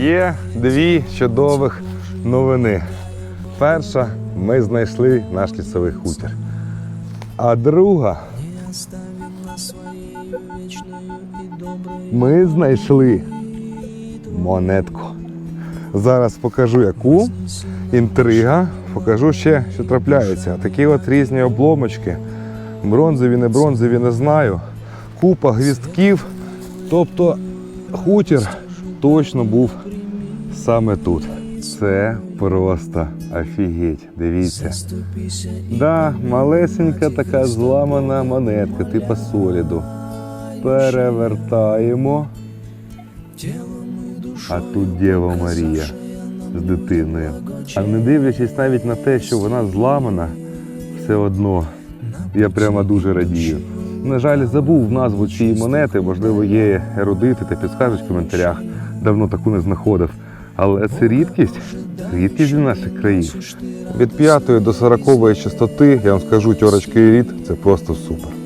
Є дві чудових новини. Перша, ми знайшли наш лісовий хутір. А друга, ми знайшли монетку. Зараз покажу яку. Інтрига. Покажу ще, що трапляється. Такі от різні обломочки. Бронзові, не бронзові, не знаю. Купа гвістків. Тобто хутір точно був саме тут. Це просто офігеть. Дивіться. Да, малесенька така зламана монетка, типу соліду. Перевертаємо. А тут Дєва Марія з дитиною. А не дивлячись навіть на те, що вона зламана, все одно я прямо дуже радію. На жаль, забув назву цієї монети, можливо, є ерудити та підскажуть в коментарях. Давно таку не знаходив. Але це рідкість, рідкість для наших країв. Від 5 до 40 частоти, я вам скажу, тьорочки рід це просто супер.